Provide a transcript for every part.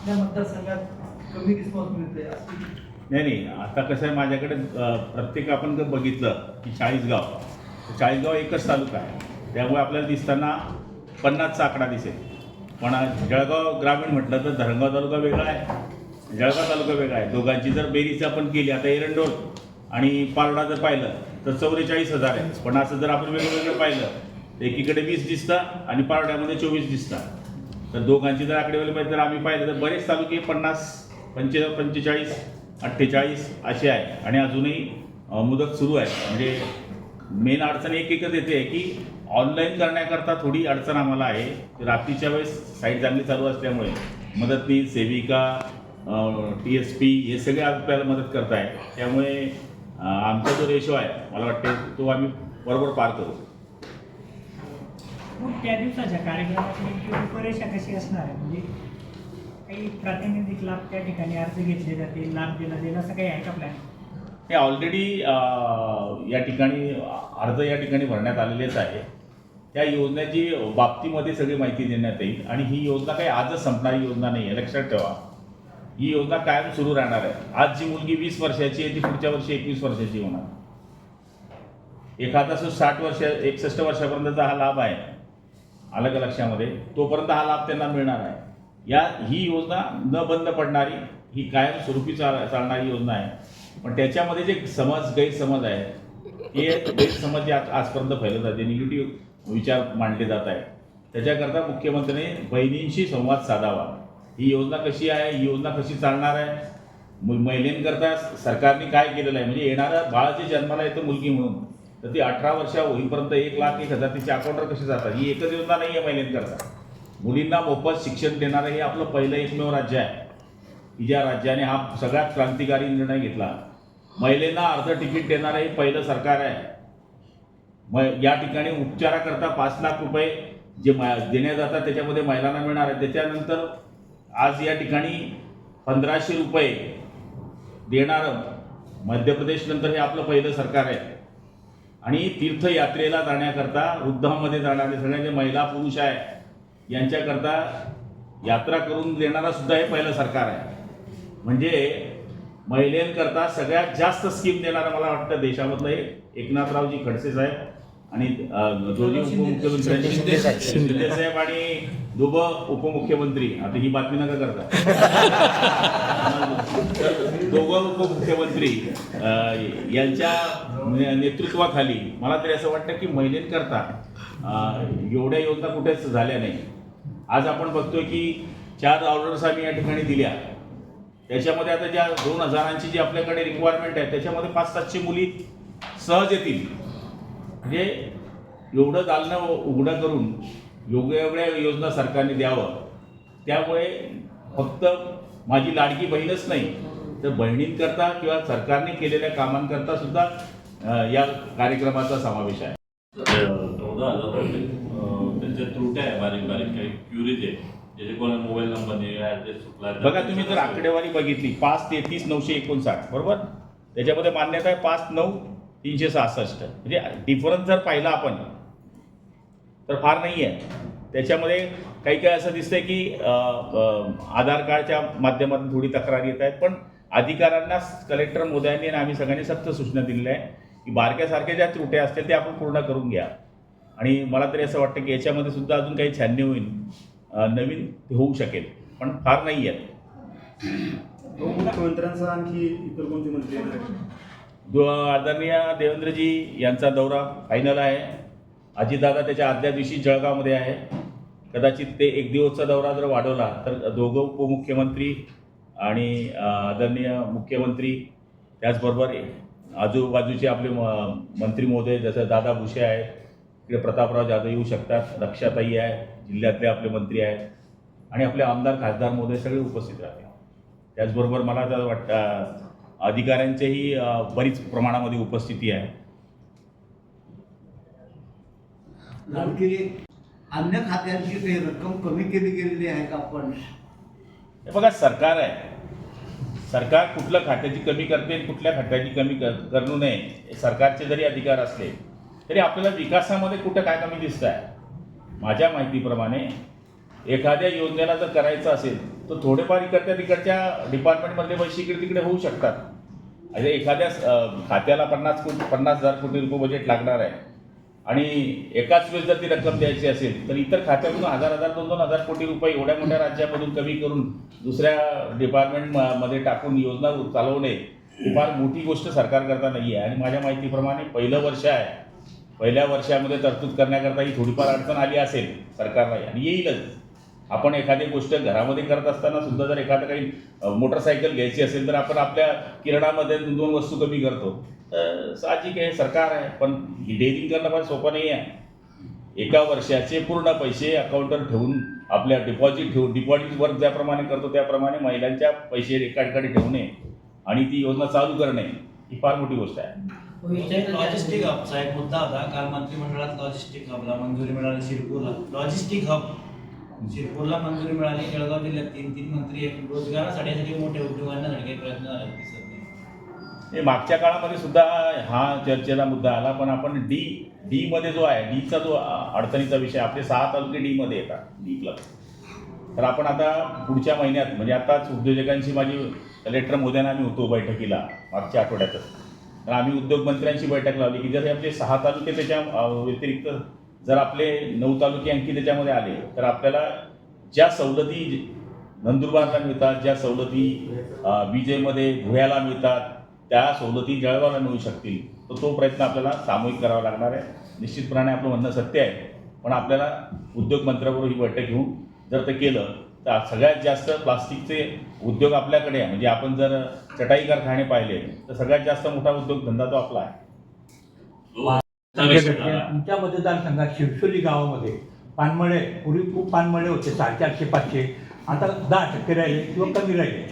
आपल्या मतदारसंघात कमी रिस्पॉन्स मिळतोय असं. नाही नाही. आता कसं आहे माझ्याकडे प्रत्येक आपण जर बघितलं की चाळीसगाव चाळीसगाव एकच तालुका आहे. त्यामुळे आपल्याला दिसताना पन्नासचा आकडा दिसेल. पण जळगाव ग्रामीण म्हटलं तर धरणगाव तालुका वेगळा आहे. जळगाव तालुका वेगळा आहे. दोघांची जर बेरीज आपण केली आता एरंडोल आणि पारडा जर पाहिलं तर चौवेचाळीस हजार आहे. पण असं जर आपण वेगवेगळं पाहिलं तर एकीकडे वीस दिसतं आणि पारड्यामध्ये चोवीस दिसतात तर दोघांची जर आकडेवारी पाहिजे तर आम्ही पाहिलं तर बरेच तालुके पन्नास पंचे पंचेचाळीस अठ्ठेचाळीस असे आहे. आणि अजूनही मुदत सुरू आहे. म्हणजे मेन अडचण एक एकच येते की ऑनलाईन करण्याकरता थोडी अडचण आम्हाला आहे. रात्रीच्या वेळेस साईट चांगली चालू असल्यामुळे मदतनीस सेविका टी एस पी हे सगळे आपल्याला मदत करत आहे त्यामुळे आमचा जो रेशो आहे मला वाटते तो आम्ही बरोबर पार करू. मग त्या दिवसाच्या कार्यक्रमाची नेमकी रूपरेषा कशी असणार आहे? म्हणजे काही प्रातिनिधिक लाभ त्या ठिकाणी अर्ज घेतले जातील लाभ दिला जाईल असं काही आहे का प्लॅन हे ऑलरेडी या ठिकाणी अर्ज या ठिकाणी भरण्यात आलेलेच आहे. त्या योजनेची बाबतीमध्ये सगळी माहिती देण्यात येईल आणि ही योजना काही आजच संपणारी योजना नाही आहे लक्षात ठेवा. ही योजना कायम सुरू राहणार आहे. आज जी मुलगी वीस वर्षाची आहे ती पुढच्या वर्षी एकवीस वर्षाची होणार. एखादा जो साठ वर्ष एकसष्ट वर्षापर्यंतचा हा लाभ आहे आलं का लक्षामध्ये तोपर्यंत हा लाभ त्यांना मिळणार आहे या ही योजना न बंद पडणारी ही कायम स्वरूपी चाल चालणारी योजना आहे. पण त्याच्यामध्ये जे समज गैरसमज आहे हे गैरसमज जे आज आजपर्यंत फैलत जाते निगेटिव्ह विचार मांडले जात आहे त्याच्याकरता मुख्यमंत्र्यांनी बहिणींशी संवाद साधावा. ही योजना कशी आहे? ही योजना कशी चालणार आहे? महिलेंकरता सरकारने काय केलेलं आहे? म्हणजे येणारं बाळ जे जन्माला येतं मुलगी म्हणून. तर ती अठरा वर्ष होईपर्यंत एक लाख एक हजार तिच्या अकाउंटवर कशी जातात? ही एकच योजना नाही आहे महिलांकरता मुलींना मोफत शिक्षण देणारं हे आपलं पहिलं एकमेव राज्य आहे. की ज्या राज्याने हा सगळ्यात क्रांतिकारी निर्णय घेतला. महिलेला अर्ध तिकीट देणारं हे पहिलं सरकार आहे. मग या ठिकाणी उपचाराकरता पाच लाख रुपये जे मा देण्यात जातात त्याच्यामध्ये महिलांना मिळणार आहे. त्याच्यानंतर आज या ठिकाणी पंधराशे रुपये देणारं मध्य प्रदेशनंतर हे आपलं पहिलं सरकार आहे. आणि तीर्थयात्रेला जाण्याकरता वृद्धामध्ये जाणारे सगळ्या जे महिला पुरुष आहे यांच्याकरता यात्रा करून देणारा सुद्धा हे पहिलं सरकार आहे. म्हणजे महिलेंकरता सगळ्यात जास्त स्कीम देणारा मला वाटतं देशामधलं हे एकनाथरावजी खडसे साहेब. आणि दोन्ही उपमुख्यमंत्री शिंदे साहेब. आणि दोघं उपमुख्यमंत्री. आता ही बातमी नका करता. दोघं उपमुख्यमंत्री यांच्या नेतृत्वाखाली मला तरी असं वाटतं की महिलांकरता एवढ्या योजना कुठेच झाल्या नाही. आज आपण बघतोय की चार ऑर्डर्स आम्ही या ठिकाणी दिल्या. त्याच्यामध्ये आता ज्या दोन हजारांची जी आपल्याकडे रिक्वायरमेंट आहे त्याच्यामध्ये पाच सातशे मुली सहज येतील. म्हणजे एवढं दालनं उघडं करून योग्य एवढ्या योजना सरकारने द्यावं. त्यामुळे फक्त माझी लाडकी बहीणच नाही तर बहिणींकरता किंवा सरकारने केलेल्या कामांकरता सुद्धा या कार्यक्रमाचा समावेश आहे. चौदा हजार त्यांच्या त्रुट्या आहे बारीक बारीक काही क्युरीज आहे ज्याचे कोणा मोबाईल नंबर नाही ॲड्रेस चुकला बघा तुम्ही जर आकडेवारी बघितली पाच तेहतीस नऊशे एकोणसाठ बरोबर? त्याच्यामध्ये मान्यता आहे पाच नऊ तीनशे सहासष्ट. म्हणजे डिफरन्स जर पाहिला आपण तर फार नाही आहे त्याच्यामध्ये काही काही असं दिसतंय की आधार कार्डच्या माध्यमातून थोडी तक्रार येत आहेत पण अधिकाऱ्यांना कलेक्टर मोदयांनी आणि आम्ही सगळ्यांनी सक्त सूचना दिलेल्या आहे की बारक्यासारख्या ज्या त्रुट्या असतील त्या आपण पूर्ण करून घ्या. आणि मला तरी असं वाटतं की याच्यामध्ये सुद्धा अजून काही छाननी होईल नवीन होऊ शकेल पण फार नाही आहेत मुख्यमंत्र्यांचा आणखी इतर कोणते मंत्री दु आदरणीय देवेंद्रजी यांचा दौरा फायनल आहे. अजितदादा त्याच्या आदल्या दिवशी जळगावमध्ये आहे. कदाचित ते एक दिवसचा दौरा जर वाढवला तर दोघं उपमुख्यमंत्री आणि आदरणीय मुख्यमंत्री त्याचबरोबर आजूबाजूचे आपले म- मंत्री महोदय जसं दादा भुसे आहेत तिकडे प्रतापराव जाधव येऊ शकतात रक्षाताई आहे जिल्ह्यातले आपले मंत्री आहेत आणि आपले आमदार खासदार महोदय सगळे उपस्थित राहतील. त्याचबरोबर मला तर वाटतं अधिकाऱ्यांचीही अ, बरीच प्रमाणामध्ये उपस्थिती आहे. अन्य खात्यांची काही रक्कम कमी केली गेलेली आहे का आपण? हे बघा सरकार आहे. सरकार कुठल्या खात्याची कमी करते आणि कुठल्या खात्याची कमी कर करू नये सरकारचे जरी अधिकार असले तरी आपल्याला विकासामध्ये कुठं काय कमी दिसतं आहे माझ्या माहितीप्रमाणे एखाद्या योजनेला जर करायचं असेल तर थोडेफार इकडच्या तिकडच्या डिपार्टमेंटमधले पैसे इकडे तिकडे होऊ शकतात. म्हणजे एखाद्या खात्याला पन्नास कोटी पन्नास हजार कोटी रुपये बजेट लागणार आहे. आणि एकाच वेळेस जर ती रक्कम द्यायची असेल तर इतर खात्यातून हजार हजार दोन दोन हजार कोटी रुपये एवढ्या मोठ्या राज्यामधून कमी करून दुसऱ्या डिपार्टमेंटमध्ये टाकून योजना चालवणे ही फार मोठी गोष्ट सरकार करता नाही आहे आणि माझ्या माहितीप्रमाणे पहिलं वर्ष आहे. पहिल्या वर्षामध्ये तरतूद करण्याकरता ही थोडीफार अडचण आली असेल सरकारला आणि येईलच. आपण एखादी गोष्ट घरामध्ये करत असताना सुद्धा जर एखादं काही मोटरसायकल घ्यायची असेल तर आपण आपल्या किराणामध्ये दोन दोन वस्तू कमी करतो. तर साहजिक आहे सरकार आहे पण ही डेअरिंग करणं फार सोपं नाही आहे. एका वर्षाचे पूर्ण पैसे अकाउंटवर ठेवून आपल्या डिपॉझिट ठेवून डिपॉझिट वर्क ज्याप्रमाणे करतो त्याप्रमाणे महिलांच्या पैसे एका ठिकाणी ठेवणे आणि ती योजना चालू करणे ही फार मोठी गोष्ट आहे. हो, लॉजिस्टिक हबचा एक मुद्दा होता. काल मंत्रिमंडळात लॉजिस्टिक हबला मंजुरी मिळाली शिरपूरला. लॉजिस्टिक हब शिरपूरला मंजुरी मिळाली जळगाव जिल्ह्यात तीन तीन मंत्री आहेत. रोजगारासाठी यासाठी मोठे उद्योगांना काही प्रयत्न झाले दिसत नाही. हे मागच्या काळामध्ये सुद्धा हा चर्चेचा मुद्दा आला पण आपण डी डी मध्ये जो आहे डीचा जो अडचणीचा विषय आपले सहा तालुके डी मध्ये येतात डी क्लब तर आपण आता पुढच्या महिन्यात म्हणजे आताच उद्योजकांची माझी कलेक्टर मोद्यानं आम्ही होतो बैठकीला मागच्या आठवड्यातच. तर आम्ही उद्योगमंत्र्यांची बैठक लावली की जर आपले सहा तालुके त्याच्या व्यतिरिक्त जर आपले नऊ तालुके आणखी त्याच्यामध्ये आले तर आपल्याला ज्या सवलती नंदुरबारला मिळतात ज्या सवलती विजेमध्ये धुळ्याला मिळतात त्या सवलती जळगावला मिळू शकतील. तर तो प्रयत्न आपल्याला सामूहिक करावा लागणार आहे. निश्चितपणे आपलं म्हणणं सत्य आहे. पण आपल्याला उद्योग मंत्र्याबरोबर ही बैठक घेऊन जर ते केलं तर सगळ्यात जास्त प्लास्टिकचे उद्योग आपल्याकडे आहे. म्हणजे आपण जर चटाई कारखाने पाहिले तर सगळ्यात जास्त मोठा उद्योगधंदा तो आपला आहे. हो. तुमच्या मतदारसंघात शिरसोली गावामध्ये पानमळे पूर्वी खूप पानमळे होते साडेचारशे पाचशे. आता दहा टक्के राहिले किंवा कमी राहिले.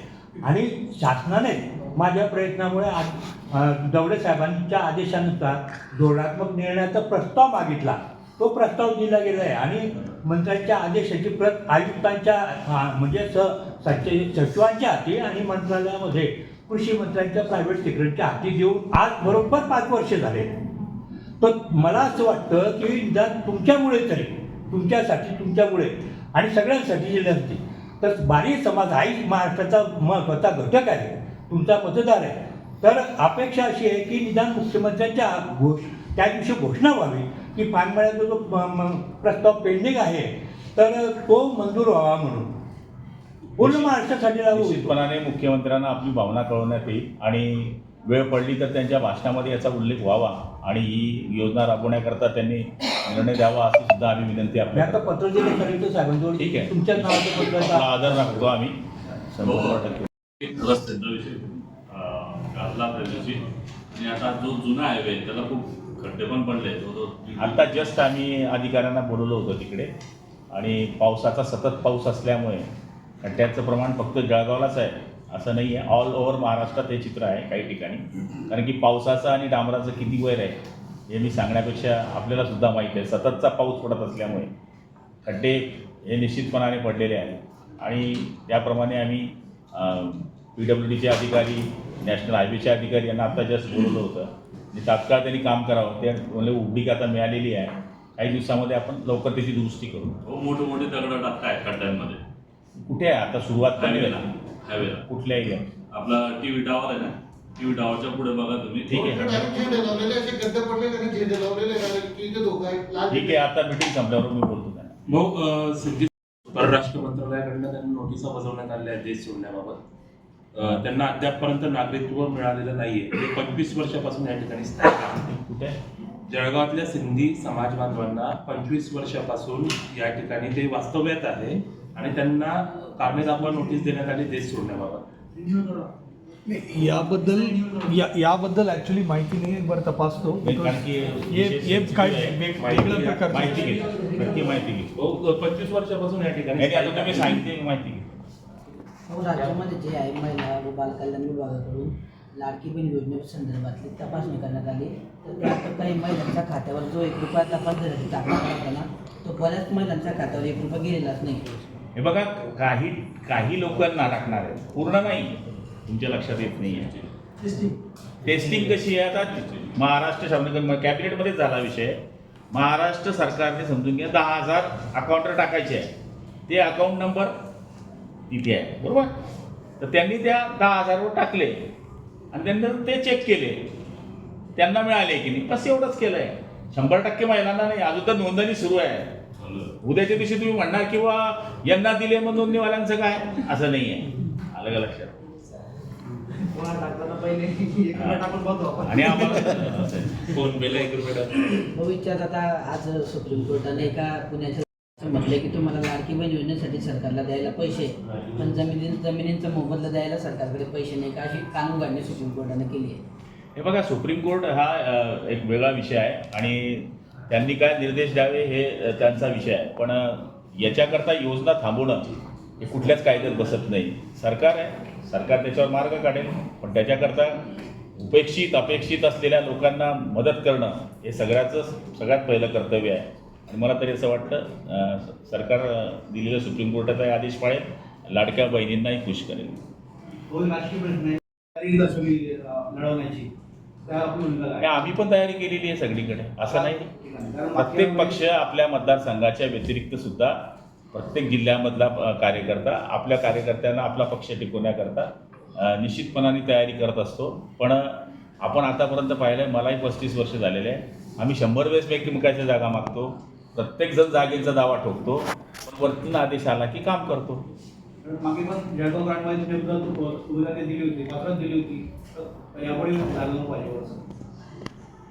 आणि शासनाने माझ्या प्रयत्नामुळे आज दवडे साहेबांच्या आदेशानुसार धोरणात्मक निर्णयाचा प्रस्ताव मागितला. तो प्रस्ताव दिला गेला आहे. आणि मंत्र्यांच्या आदेशाची प्रत आयुक्तांच्या म्हणजे स सचिव सचिवांच्या हाती आणि मंत्रालयामध्ये कृषी मंत्र्यांच्या प्रायव्हेट सेक्रेटरीच्या हाती देऊन आज बरोबर पाच वर्ष झाले. तर मला असं वाटतं की निदान तुमच्यामुळे तरी तुमच्यासाठी तुमच्यामुळे आणि सगळ्यांसाठी जे नसते तर बारी समाज हाही महाराष्ट्राचा महत्त्वाचा घटक आहे तुमचा मतदार आहे. तर अपेक्षा अशी आहे की निदान मुख्यमंत्र्यांच्या घोष त्या दिवशी घोषणा व्हावी की पानमळ्याचा जो प्रस्ताव पेंडिंग आहे तर तो मंजूर व्हावा म्हणून. पूर्ण महाराष्ट्रासाठी लागू निश्चितपणाने मुख्यमंत्र्यांना आपली भावना कळवण्यात येईल आणि वेळ पडली तर त्यांच्या भाषणामध्ये याचा उल्लेख व्हावा आणि ही योजना राबवण्याकरता त्यांनी निर्णय द्यावा अशी सुद्धा आम्ही विनंती आपल्या आता पत्र दिलं कलेक्टर साहेबांजवळ ठीक आहे. तुमच्या नावाचं आपला पत्र आदर राखतो आम्ही. शंभर टक्के. रस्त्यांचा विषय अं, गाजला त्या दिवशी आणि आता जो जुना हायवे आहे त्याला खूप खड्डे पण पडले. तो जो आता जस्ट आम्ही अधिकाऱ्यांना बोलवलं होतं तिकडे. आणि पावसाचा सतत पाऊस असल्यामुळे खड्ड्याचं प्रमाण फक्त जळगावलाच आहे. असं नाही आहे. ऑल ओव्हर महाराष्ट्रात हे चित्र आहे काही ठिकाणी. कारण की पावसाचं आणि डांबराचं किती वैर आहे हे मी सांगण्यापेक्षा आपल्याला सुद्धा माहीत आहे. सततचा पाऊस पडत असल्यामुळे खड्डे हे निश्चितपणाने पडलेले आहेत. आणि त्याप्रमाणे आम्ही पी डब्ल्यू डीचे अधिकारी नॅशनल हायवेचे अधिकारी यांना आता जस्ट बोलवलं होतं. आणि तात्काळ त्यांनी काम करावं ते म्हणजे उड्डीक आता मिळालेली आहे. काही दिवसामध्ये आपण लवकर त्याची दुरुस्ती करू. हो मोठे मोठे दगड टाकताय खड्ड्यांमध्ये. कुठे आहे? आता सुरुवात झाली. हायवेला कुठल्या एरिया आपला टीव्ही टावर आहे ना टीव्ही टावरच्या पुढे बघा तुम्ही. ठीक आहे. झेंडे लावलेले असे गड्डे पडलेले आणि झेंडे लावलेले आहे की इथे धोका आहे. लाल ठीक आहे आता मिटिंग संपल्यावर मी बोलतो त्यांना. भाऊ अ, सिद्धी परराष्ट्र मंत्रालयाकडनं त्यांना नोटिसा बजावण्यात आल्या आहेत देश सोडण्याबाबत. अ, त्यांना अद्यापपर्यंत नागरिकत्व मिळालेलं नाहीये. ते पंचवीस वर्षापासून या ठिकाणी स्थायिक आहेत. कुठे? जळगावातल्या सिंधी समाज बांधवांना पंचवीस वर्षापासून या ठिकाणी ते वास्तव्यात आहे. आणि त्यांना कारणे दाखवा नोटीस देण्यात आली देश सोडण्याबाबत. नाही, याबद्दल या याबद्दल ऍक्च्युली माहिती नाही बरं तपासतो. हे हे माहिती भाऊ पंचवीस वर्षापासून या ठिकाणी माहिती हो, राज्यामध्ये जे आहे महिला व बालकल्याण विभागाकडून लाडकी बहीण योजनेसंदर्भातली तपासणी करण्यात आली. तर काही महिलांच्या खात्यावर जो एक रुपया तपास टाकला ना तो बऱ्याच महिलांच्या खात्यावर एक रुपया गेलेलाच नाही. हे बघा काही काही लोकांना टाकणार आहे. पूर्ण नाही. तुमच्या लक्षात येत नाही आहे टेस्टिंग कशी आहे आता? महाराष्ट्र शासन कॅबिनेटमध्येच झाला विषय. महाराष्ट्र सरकारने समजून घ्या दहा हजार अकाउंटवर टाकायचे आहे. ते अकाउंट नंबर तिथे आहे बरोबर? तर त्यांनी त्या दहा हजारवर टाकले. आणि त्यांनी ते चेक केले. त्यांना मिळाले की नाही? बस एवढंच केलं आहे शंभर टक्के महिलांना नाही. अजून तर नोंदणी सुरू आहे. उद्याच्या दिवशी तुम्ही म्हणणार किंवा यांना दिले मग नोंदणीवाल्यांचं काय? असं नाही आहे आलं का लक्षात? आणि आम्हाला फोन एक रुपये. भविष्यात आता आज सुप्रीम कोर्टाने एका पुण्याच्या म्हटले की तुम्हाला लाडकी बहीण योजनेसाठी सरकारला द्यायला पैसे. पण जमिनी जमिनींचा मोबदला द्यायला सरकारकडे पैसे नाही का? अशी कानून काढणी सुप्रीम कोर्टाने केली आहे. हे बघा सुप्रीम कोर्ट हा एक वेगळा विषय आहे. आणि त्यांनी काय निर्देश द्यावे हे त्यांचा विषय आहे. पण याच्याकरता योजना थांबवणं हे कुठल्याच कायद्यात बसत नाही. सरकार आहे. सरकार त्याच्यावर मार्ग काढेल. पण त्याच्याकरता उपेक्षित अपेक्षित असलेल्या लोकांना मदत करणं हे सगळ्याचं सगळ्यात पहिलं कर्तव्य आहे. आणि मला तरी असं वाटतं सरकार दिलेलं सुप्रीम कोर्टाचा आदेश पाळेल. लाडक्या बहिणींनाही खुश करेल. लढवण्याची? आम्ही पण तयारी केलेली आहे सगळीकडे. असं नाही. प्रत्येक पक्ष आपल्या मतदारसंघाच्या व्यतिरिक्त सुद्धा प्रत्येक जिल्ह्यामधला कार्यकर्ता आपल्या कार्यकर्त्यांना आपला पक्ष टिकवण्याकरता निश्चितपणाने तयारी करत असतो. पण आपण आतापर्यंत पाहिलं आहे मलाही पस्तीस वर्ष झालेले आहे. आम्ही शंभर वेळेस एकमेकाच्या जागा मागतो. प्रत्येकजण जागेचा दावा ठोकतो. पण वरतून आदेश आला की काम करतो. कारण मागे पण जळगाव ग्रामपंचायत नेमकं सुविधा ते दिली होती पत्रच दिली होती. यापुढे झालं पाहिजे.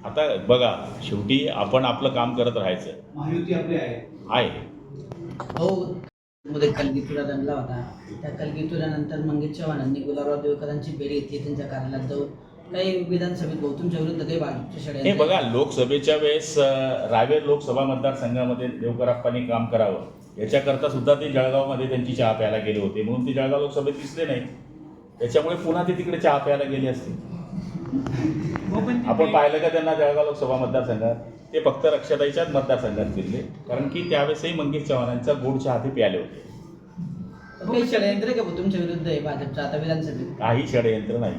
आता बघा शेवटी आपण आपलं काम करत राहायचं. महायुती आपली आहे. आहे. हो. मध्ये कलगीतुरा रंगला होता. त्या कलगीतुरानंतर मंगेश चव्हाणांनी गुलाबराव देवकरांची भेट घेतली त्यांच्या कार्यालयात जाऊन काही विधानसभेत गौतमच्या विरुद्ध काही भाजपच्या हे बघा लोकसभेच्या वेळेस अ, रावेर लोकसभा मतदारसंघामध्ये देवकराप्पांनी काम करावं. याच्याकरता सुद्धा ते जळगावमध्ये त्यांची चहा प्यायला गेले होते. म्हणून ते जळगाव लोकसभेत दिसले नाही त्याच्यामुळे पुन्हा ते तिकडे चहा प्यायला गेले असते पण ते आपण पाहिलं का त्यांना जळगाव लोकसभा मतदारसंघात? ते फक्त रक्षाताईच्याच मतदारसंघात फिरले. कारण की त्यावेळेसही मंगेश चव्हाणांचा गोड चहा ते प्याले होते. काही षडयंत्र का तुमच्या विरुद्ध आहे भाजपचं? आता विधानसभेत. काही षडयंत्र नाही.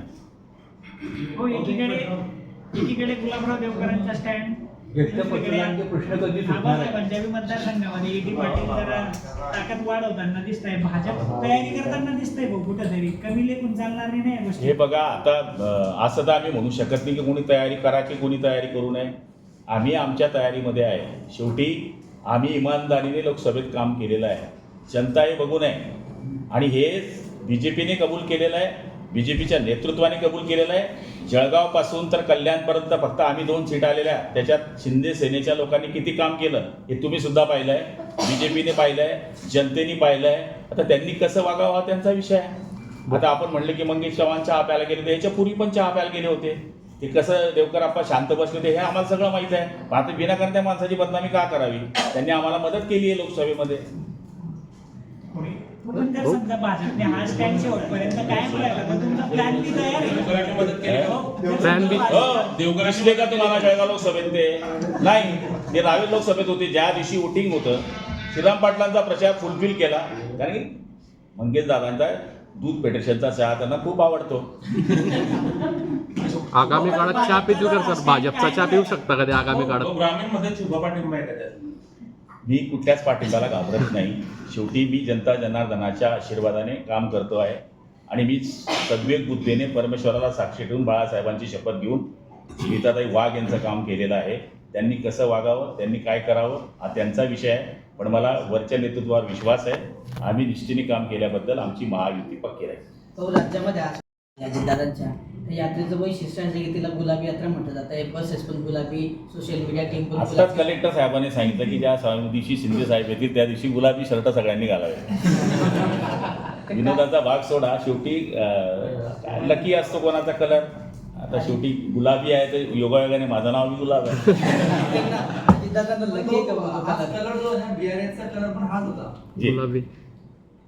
हो एकीकडे एकीकडे गुलाबराव देवकरांचा स्टँड ज्येष्ठ पत्रकारांचे प्रश्न कधी सुटणार आहे पंजाबी मतदारसंघामध्ये ईडी पाटील जरा ताकद वाढवताना दिसत आहे भाजप तयारी करताना दिसतंय भाऊ कुठंतरी. कमी लेखून चालणार नाही गोष्टी. हे बघा आता अ, असं तर आम्ही म्हणू शकत नाही की कोणी तयारी करा की कोणी तयारी करू नये. आम्ही आमच्या तयारीमध्ये आहे. शेवटी आम्ही इमानदारीने लोकसभेत काम केलेलं आहे. जनता हे बघू नये. आणि हे बी जे पीने कबूल केलेलं आहे बी जे पीच्या नेतृत्वाने कबूल केलेलं आहे. जळगावपासून तर कल्याणपर्यंत फक्त आम्ही दोन सीट आलेल्या त्याच्यात शिंदे सेनेच्या लोकांनी किती काम केलं हे तुम्ही सुद्धा पाहिलं आहे बी जे पीने पाहिलं आहे जनतेने पाहिलं आहे आता त्यांनी कसं वागावं हा त्यांचा विषय आहे. आता आपण म्हणलं की मंगेश चव्हाण चहा प्यायला गेले होते याच्यापूर्वी पण चहा प्यायला गेले होते. ते कसं देवकर आपण शांत बसले होते हे आम्हाला सगळं माहीत आहे. आता विनाकारण त्या माणसाची बदनामी का करावी? त्यांनी आम्हाला मदत केली आहे लोकसभेमध्ये. पण जर समजा भाजपने हा स्टँड शेवटपर्यंत कायम राहिला तर तुमचा प्लॅन बी तयार आहे. देवकरांनी मदत केली का? Plan B. हो. का तुम्हाला जळगाव लोकसभेत ते. नाही ते रावेर लोकसभेत होते ज्या दिवशी वोटिंग होतं श्रीराम पाटलांचा प्रचार फुलफिल केला. कारण की मंगेश दादांचा दूध फेडरेशनचा चहा त्यांना खूप आवडतो. आगामी काळात चहा पिऊ का सर? भाजपचा चहा पिऊ शकता का ते आगामी काळात? ग्रामीणमध्ये शुभ पाठिंबा आहे का त्यात? मी कुठल्याच पाठिंब्याला घाबरत नाही. शेवटी मी जनता जनार्दनाच्या आशीर्वादाने काम करतो आहे आणि मी सद्वेग बुद्धीने परमेश्वराला साक्षी ठेवून बाळासाहेबांची शपथ घेऊन गीताताई वाघ यांचं काम केलेलं आहे. त्यांनी कसं वागावं त्यांनी काय करावं हा त्यांचा विषय आहे. पण मला वरच्या नेतृत्वावर विश्वास आहे. आम्ही निष्ठेने काम केल्याबद्दल आमची महायुती पक्की राहील. राज्यामध्ये यात्रेचं वैशिष्ट्य आहे की तिला गुलाबी यात्रा म्हटलं जातं. आहे बसेस पण गुलाबी सोशल मीडिया टीम पण आत्ताच गुलाबी. कलेक्टर साहेबांनी सांगितलं की ज्या सा- दिवशी शिंदे साहेब येतील त्या दिवशी गुलाबी शर्ट सगळ्यांनी घालावे. विनोदाचा भाग सोडा. शेवटी लकी असतो कोणाचा कलर आता शेवटी गुलाबी आहे तर योगायोगाने माझं नाव बी गुलाब आहे. अजितदादांना लकी आहे का बोलतो हाच कलर? कलर जो आहे बिआरएसचा कलर पण हाच होता. जी. गुलाबी.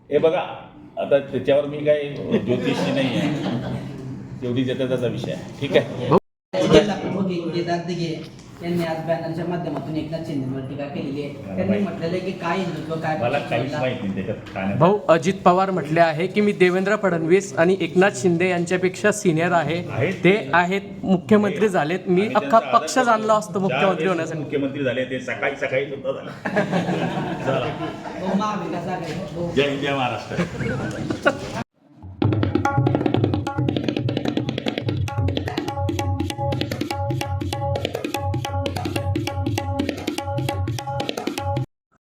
हे बघा आता त्याच्यावर मी काही ज्योतिषी नाही आहे तेवढी ज्याचा त्याचा विषय आहे. ठीक आहे? जिल्हा प्रमुख केदार दिघे यांनी आज बॅनरच्या माध्यमातून एकनाथ शिंदेवर टीका केलेली आहे. त्यांनी म्हटलेलं आहे की काय हिंदुत्व काय मला काहीच पक्षाला- माहीत नाही त्याच्यात काय नाही. भाऊ अजित पवार म्हटले आहे की मी देवेंद्र फडणवीस आणि एकनाथ शिंदे यांच्यापेक्षा सिनियर आहे. आहेत. ते आहेत मुख्यमंत्री झालेत. मी आणि अख्खा त्यांचा पक्ष जाणला. असतो ज्या मुख्यमंत्री वेळेस होण्यासाठी. मुख्यमंत्री झाले ते सकाळी सकाळी सुद्धा झाले. चला. हो महाविकास आघाडी. हो. जय हिंद जय महाराष्ट्र.